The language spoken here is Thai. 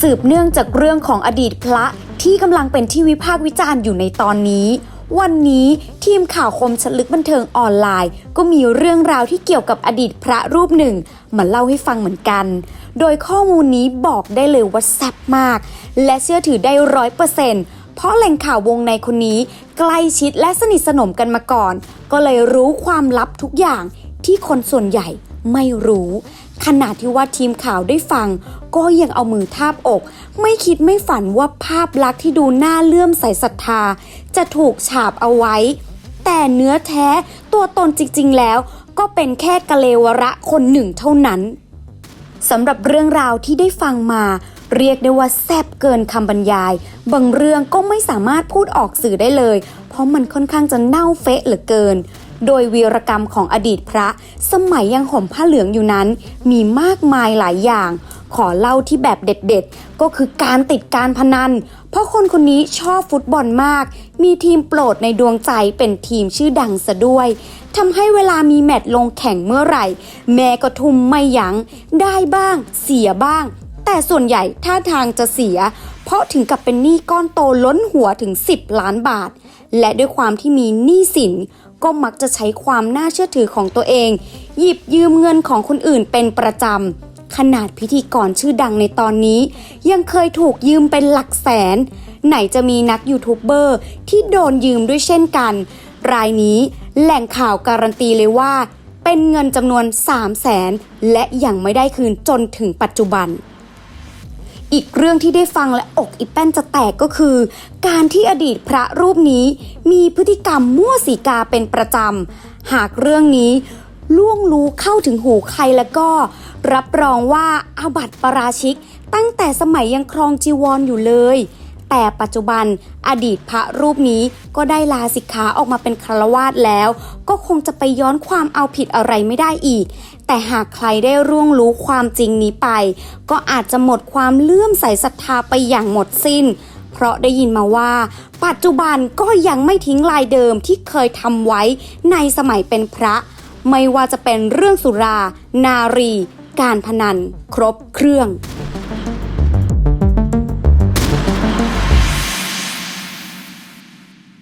สืบเนื่องจากเรื่องของอดีตพระที่กำลังเป็นที่วิพากษ์วิจารณ์อยู่ในตอนนี้ วันนี้ทีมข่าวคมชลึกบันเทิงออนไลน์ ก็มีเรื่องราวที่เกี่ยวกับอดีตพระรูปหนึ่งมาเล่าให้ฟังเหมือนกัน โดยข้อมูลนี้บอกได้เลยว่าแซ่บมาก และเชื่อถือได้ร้อยเปอร์เซ็นต์เพราะแหล่งข่าววงในคนนี้ ใกล้ชิดและสนิทสนมกันมาก่อน ก็เลยรู้ความลับทุกอย่างที่คนส่วนใหญ่ไม่รู้ขนาดที่ว่าทีมข่าวได้ฟัง ก็ยังเอามือทาบอก ไม่คิดไม่ฝันว่าภาพลักษณ์ที่ดูน่าเลื่อมใสศรัทธา จะถูกฉาบเอาไว้ แต่เนื้อแท้ตัวตนจริง ๆ แล้ว ก็เป็นแค่กะเลวระคนหนึ่งเท่านั้นสำหรับเรื่องราวที่ได้ฟังมา เรียกได้ว่าแซบเกินคำบรรยาย บางเรื่องก็ไม่สามารถพูดออกสื่อได้เลย เพราะมันค่อนข้างจะเน่าเฟะเหลือเกิน โดยวีรกรรมของอดีตพระ สมัยยังห่มผ้าเหลืองอยู่นั้น มีมากมายหลายอย่าง ขอเล่าที่แบบเด็ดๆ ก็คือการติดการพนัน เพราะคนคนนี้ชอบฟุตบอลมาก มีทีมโปรดในดวงใจเป็นทีมชื่อดังซะด้วยทำให้เวลามีแมตช์ลงแข่งเมื่อไหร่ แม่ก็ทุ่มไม่ยัง้ง ได้บ้าง เสียบ้าง แต่ส่วนใหญ่ท่าทางจะเสีย เพราะถึงกับเป็นหนี้ก้อนโตล้นหัวถึง 10 ล้านบาท และด้วยความที่มีหนี้สินก็มักจะใช้ความน่าเชื่อถือของตัวเอง หยิบยืมเงินของคนอื่นเป็นประจำ ขนาดพิธีกรชื่อดังในตอนนี้ ยังเคยถูกยืมเป็นหลักแสน ไหนจะมีนักยูทูบเบอร์ที่โดนยืมด้วยเช่นกัน รายนี้แหล่งข่าวการันตีเลยว่า เป็นเงินจำนวน 3 0 0แสนและยังไม่ได้คืนจนถึงปัจจุบันอีกเรื่องที่ได้ฟังและอกอีแป้นจะแตกก็คือ การที่อดีตพระรูปนี้มีพฤติกรรมมั่วสีกาเป็นประจำ หากเรื่องนี้ ล่วงรู้เข้าถึงหูใครแล้วก็ รับรองว่าอาบัติปราชิก ตั้งแต่สมัยยังครองจีวรออยู่เลย แต่ปัจจุบันอดีตพระรูปนี้ก็ได้ลาสิกขาออกมาเป็นคารวาสแล้ว ก็คงจะไปย้อนความเอาผิดอะไรไม่ได้อีก แต่หากใครได้ร่วงรู้ความจริงนี้ไป ก็อาจจะหมดความเลื่อมใสศรัทธาไปอย่างหมดสิ้นเพราะได้ยินมาว่า ปัจจุบันก็ยังไม่ทิ้งลายเดิมที่เคยทำไว้ในสมัยเป็นพระ ไม่ว่าจะเป็นเรื่องสุรา นารี การพนัน ครบเครื่อง